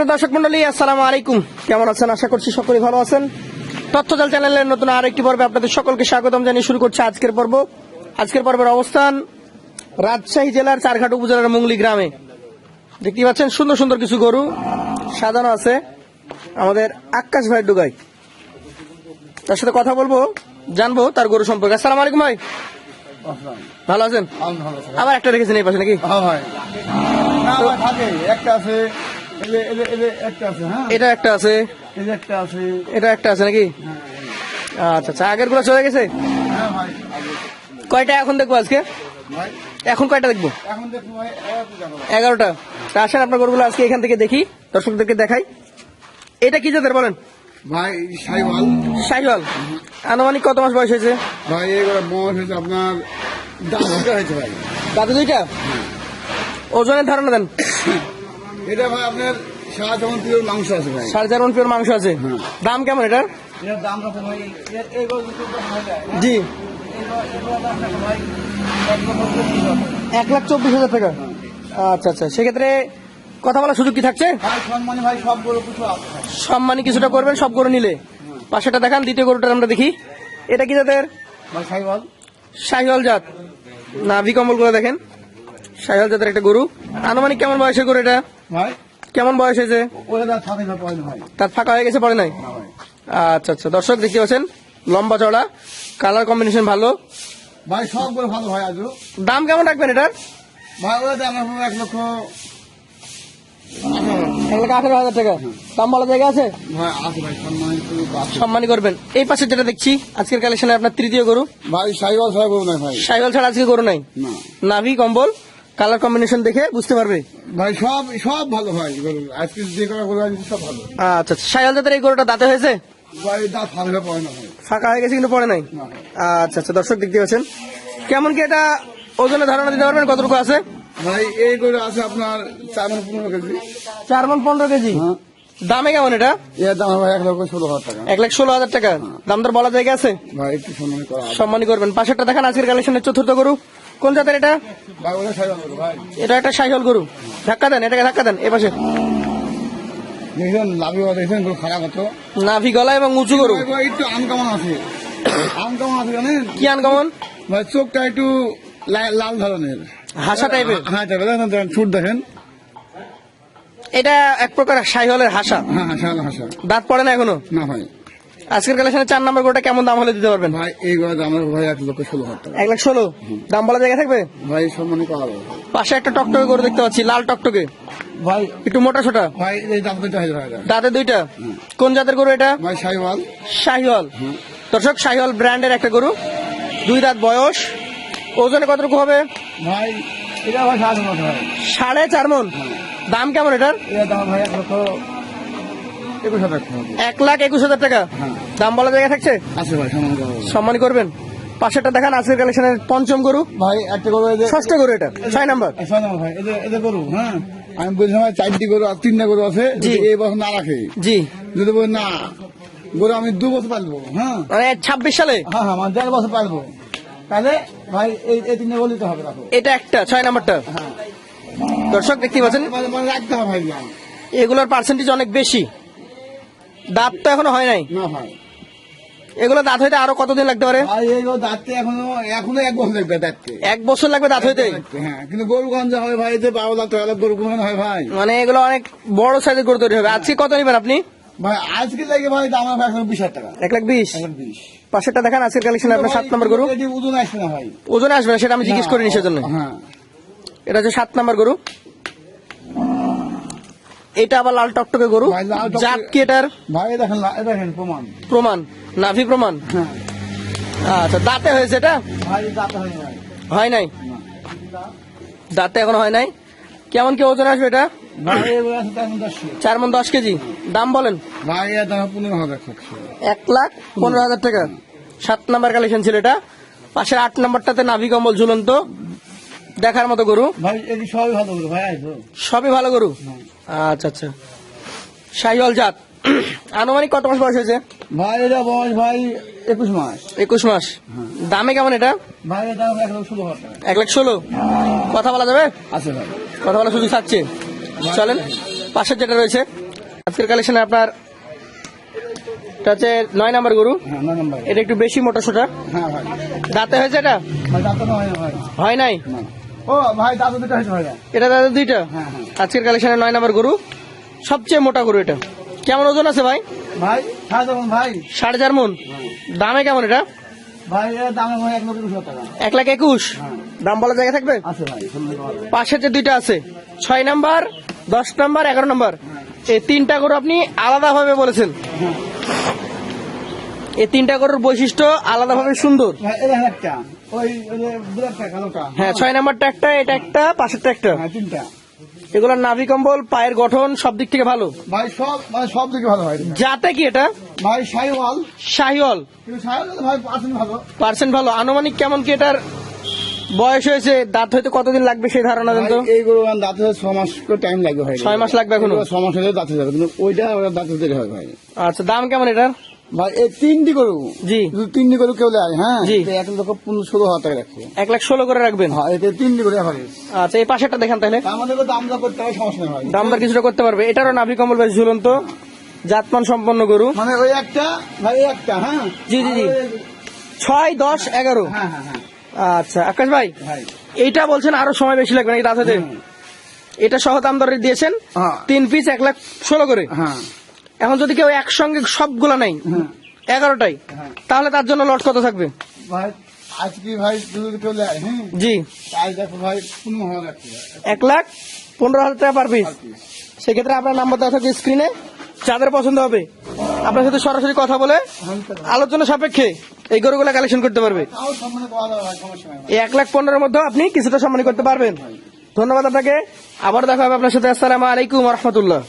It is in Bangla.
সুপ্রিয় দর্শক মন্ডলী আসসালামু আলাইকুম। কেমন আছেন? আশা করছি সকলেই ভালো আছেন। তথ্যজাল চ্যানেলের নতুন আরেকটি পর্বে আপনাদের সকলকে স্বাগতম জানিয়ে শুরু করছে আজকের পর্ব। আজকের পর্বের অবস্থান রাজশাহী জেলার চারঘাট উপজেলার মুংলি গ্রামে। দেখতে পাচ্ছেন সুন্দর সুন্দর কিছু গরু সাজানো আছে আমাদের আকাশ ভাই ডুগাই। তার সাথে কথা বলব জানব তার গরু সম্পর্কে। আসসালামু আলাইকুম ভাই। ভালো আছেন? আবার একটা রেখেছেন এই পাশে নাকি? হ্যাঁ একটা আছে হ্যাঁ? এটা একটা আছে। একটা আছে। এটা একটা আছে নাকি? আচ্ছা আচ্ছা আগেরগুলো চলে গেছে? হ্যাঁ কয়টা এখন দেখব আজকে? এখন কয়টা দেখব? এগারোটা আসেন আপনার গরুগুলো আজকে এখান থেকে দেখি দর্শকদেরকে দেখাই। এটা কি জাতের বলেন? ভাই সাইওয়াল। আনুমানিক কত মাস বয়স হয়েছে? ভাই এগুলো বয়স হয়েছে আপনার দাসটা হয়েছে ভাই। দাদু দুইটা? ওজনের ধারণা দেন। এটা ভাই আপনার পিওর মাংস আছে ভাই। পিওর মাংস আছে? দাম কেমন এটার? দাম ভাই হয়ে জি। এক লাখ চব্বিশ হাজার টাকা? আচ্ছা আচ্ছা। সেক্ষেত্রে কথা বলার সুযোগ কি থাকছে? ভাই সম্মানী ভাই সবগুলো কিছু আছে সম্মানী কিছুটা করবেন সব গরু নিলে। পাশেটা দেখান দ্বিতীয় গরুটা আমরা দেখি। এটা কি জাতের? শাহিওয়াল জাত। নাভি কম্বলগুলো দেখেন। শাহিওয়াল জাতের একটা গরু। আনুমানিক কেমন বয়সের গরু এটা? ভাই? কেমন বয়স হয়েছে? তার ফাঁকা হয়ে গেছে পরে নাই? আচ্ছা আচ্ছা। দর্শক দেখতে পাচ্ছেন লম্বা চড়া কালার কম্বিনেশন ভালো। ভাই সবগুলো ভালো ভাই আজও। দাম কেমন রাখবেন এটার? ভাই দাম এক লক্ষ আঠারো হাজার টাকা। দাম জায়গা আছে? করবেন। এই পাশে যেটা দেখছি আজকের কালেকশনে আপনার তৃতীয় গরু। ভাই সাইওয়াল সাহেব না ভাই। ছাড়া আজকে গরু নাই? নাভি কম্বল? কালার কম্বিনেশন দেখে বুঝতে পারবে? ভাই সব সব ভালো গরু। আজকে যে কটা গরু আছে সব ভালো। আচ্ছা আচ্ছা। শাহিওয়াল জাতের এই গরুটা দাঁতে হয়েছে? ভাই দাঁত ফাঁকলে পড়ে না ভাই। ফাঁকা হয়ে গেছে কিন্তু পরে নাই? আচ্ছা আচ্ছা দর্শক দেখতে পাচ্ছেন। কেমন কি এটা ওজনের ধারণা দিতে পারবেন? কতটুকু আছে? ভাই এই গরু আছে আপনার চার মন পনেরো কেজি। চার মন পনেরো কেজি? হ্যাঁ। দামে কেমন এটা? এর দাম ভাই এক লক্ষ ষোলো হাজার টাকা। এক লাখ ষোলো হাজার টাকা। দাম দর বলা জায়গা আছে? ভাই একটু। সম্মানী করবেন। পাশেরটা দেখান আজকের কালেকশনের চতুর্থ গরু। কোন জাতের এটা? এটা একটা সাইহল গরু। ধাক্কা দেন এটাকে ধাক্কা দেন এ পাশে দেখছেন লাভি দেখছেন গরু খারাপ হতো নাভি গলা এবং উঁচু গরু। একটু আনকামন আছে। আনকামন আছে জানেন? কি আনকমন চোখটা একটু লাল ধরনের। হাসা টাইপের হ্যাঁ টাইপের দেখেন দেখেন, ছুট দেখেন। এটা এক প্রকার সাইহলের হাসা। হ্যাঁ হাসা হাসা। দাঁত পড়ে না এখনও? না ভাই। আজকের কালেকশনের চার নম্বর গরুটা কেমন দাম হলে দিতে পারবেন? ভাই এই গরু আমার ভাই এক লক্ষ ষোলো এক লাখ ষোলো? দাম বলা জায়গা থাকবে? ভাই সম্মানী করা হবে পাশে একটা টকটকে গরু দেখতে পাচ্ছি লাল টকটকে। ভাই একটু মোটা সোটা? ভাই এই দাম করতে দাঁতে দুইটা? কোন জাতের গরু এটা? ভাই সাইওয়াল শাহিওয়াল। দর্শক শাহিওয়াল ব্র্যান্ডের একটা গরু। দুই দাঁত বয়স। ওজনে কতটুকু হবে? ভাই এটা ভাই সাড়ে চার মন দাম কেমন এটার? এটা দাম ভাই এক লক্ষ একুশ হাজার এক লাখ একুশ হাজার টাকা? হ্যাঁ। দাম বলা জায়গা থাকছে? আছে ভাই সম্মান করবেন? পাশেরটা দেখান আজকের কালেকশনের পঞ্চম গরু। ভাই একটা গরু ষষ্ঠ গরু এটা ছয় নাম্বার। ছয় নম্বর ভাই এদের এদের গরু হ্যাঁ? আমি বলছিলাম চারটি গরু আর তিনটা গরু আছে জি। এই বছর না রাখে। জি। যদি বলি না গরু আমি দু বছর পালবো হ্যাঁ? মানে ছাব্বিশ সালে? হ্যাঁ হ্যাঁ মানে দেড় বছর পালবো। তাহলে ভাই এই এই তিনটে গরু দিতে হবে রাখো এটা একটা ছয় নাম্বারটা। হ্যাঁ। দর্শক দেখতে পাচ্ছেন? মানে রাখতে হবে ভাই এগুলোর পার্সেন্টেজ অনেক বেশি। দাঁত তো এখনও হয় নাই? না এগুলো দাঁত হইতে আরও কতদিন লাগতে পারে? দাঁততে এখনও এখনও এক বছর লাগবে দাঁততে এক বছর লাগবে দাঁত হইতে হ্যাঁ কিন্তু গরু গঞ্জা হয় ভাই যে বারো লাখ তেরো গরু কোন হয় ভাই। মানে এগুলো অনেক বড় সাইজের গরু তৈরি হবে। আজকে কত নেবেন আপনি? ভাই আজকে লাগে ভাই দাম হবে এখন বিশ হাজার টাকা। এক লাখ বিশ? পাশেরটা দেখান আজকের কালেকশন আপনার সাত নম্বর গরু। ওজন আসবে না ভাই। ওজনে আসবে না সেটা আমি জিজ্ঞেস করিনি সেজন্য। হ্যাঁ। এটা হচ্ছে সাত নম্বর গরু। এটা আবার লাল টকটকে গরু? জাত কি এটার? ভাই দেখেন দেখেন প্রমাণ। প্রমাণ নাভি প্রমাণ? হ্যাঁ। আচ্ছা দাঁতে হয়েছে এটা? হয় নাই। দাঁতে এখনও হয় নাই? কেমন কি ওজন আসবে এটা? চার মন দশ। কেজি। দাম বলেন। এক লাখ পনেরো হাজার টাকা। সাত নাম্বার কালেকশন ছিল এটা। পাশের আট নাম্বারটাতে নাভি কম্বল ঝুলন্ত। দেখার মতো গরু? ভাই সবই ভালো করে ভাই সবই ভালো গরু? আচ্ছা আচ্ছা। শাহিওয়াল জাত। আনুমানিক কত মাস বয়স হয়েছে? ভাই এটা বয়স ভাই একুশ মাস। একুশ মাস। দামে কেমন এটা? ভাই দাম এক লক্ষ ষোলো এক লাখ ষোলো? কথা বলা যাবে? আছে ভাই। কথা বলা সুযোগ থাকছে। চলেন পাশের যেটা রয়েছে। আজকের কালেকশনে আপনার এটা হচ্ছে নয় নাম্বার গরু। হ্যাঁ নয় নম্বর এটা একটু বেশি মোটা সোটা। হ্যাঁ দাঁতে হয়েছে এটা? হয় নাই। ও ভাই দাঁত দুটো এটা দাদা দুইটা? হ্যাঁ হ্যাঁ। আজকের কালেকশনে নয় নাম্বার গরু। সবচেয়ে মোটা গরু এটা। কেমন ওজন আছে ভাই? ভাই হ্যাঁ ভাই। সাড়ে চার মন? দামে কেমন এটা? এক লাখ একুশ? হ্যাঁ। দাম বলা জায়গা থাকবে? আছে ভাই সামনে পাওয়া পাশে যে দুইটা আছে ছয় নাম্বার দশ নাম্বার এগারো নাম্বার এই তিনটা গরু আপনি আলাদা ভাবে বলেছেন। হ্যাঁ। এই তিনটা গরুর বৈশিষ্ট্য আলাদা ভাবে সুন্দর হ্যাঁ ছয় নাম্বারটা একটা এটা একটা পাশেরটা একটা। হ্যাঁ তিনটা। এগুলোর নাভি কম্বল পায়ের গঠন সব দিক থেকে ভালো? ভাই সব মানে সব দিকে ভালো হয় যাতে কি এটা? ভাই শাহিওয়াল। পার্সেন্ট ভালো। আনুমানিক কেমন কি এটার বয়স হয়েছে? দাঁত হয়তো কতদিন লাগবে সেই ধারণা দেন তো? দাঁতে ছ মাস টাইম লাগবে ভাই। ছয় মাস লাগবে এখনও? ছ মাস হলে দাঁতে যাবে কিন্তু ওইটা দাঁতে হয় ভাই। আচ্ছা দাম কেমন এটার? ভাই এই তিনটি গরু? জি। তিনটি গরু কেউ নেয় হ্যাঁ? এক লক্ষ পনেরো ষোলো হাজার টাকা রাখব এক লাখ ষোলো করে রাখবেন? হ্যাঁ তিনটি গরু এভারেজ আচ্ছা এই পাশেরটা দেখেন তাহলে। দাম দর করতে হবে সমস্যা নেই দাম দর কিছুটা করতে পারবে। এটারও নাভি কম্বল বেশ ঝুলন্ত জাতমান সম্পন্ন গরু। মানে ওই একটা ভাই একটা হ্যাঁ? জি, জি, জি। ছয় দশ এগারো। হ্যাঁ হ্যাঁ হ্যাঁ। আচ্ছা আকাশ ভাই ভাই। এইটা বলছেন আরও সময় বেশি লাগবে নাকি? হুম। এটা সহ দাম দরে দিয়েছেন হ্যাঁ। তিন পিস এক লাখ ষোলো করে। হ্যাঁ। এখন যদি কেউ একসঙ্গে সবগুলো নেই এগারোটাই হ্যাঁ। তাহলে তার জন্য লট কত থাকবে? আজকে ভাই জি। দেখো ভাই এক লাখ পনেরো হাজার টাকা পার পিস সেক্ষেত্রে আপনার নাম্বার দেওয়া থাকবে স্ক্রিনে যাদের পছন্দ হবে। আপনার সাথে সরাসরি কথা বলে আলোচনা সাপেক্ষে এই গরুগুলো কালেকশন করতে পারবে। এক লাখ পনেরোর মধ্যে আপনি কিছুটা সম্মানী করতে পারবেন। ধন্যবাদ আপনাকে। আবার দেখা হবে আপনার সাথে। আসসালামু আলাইকুম রহমতুল্লাহ।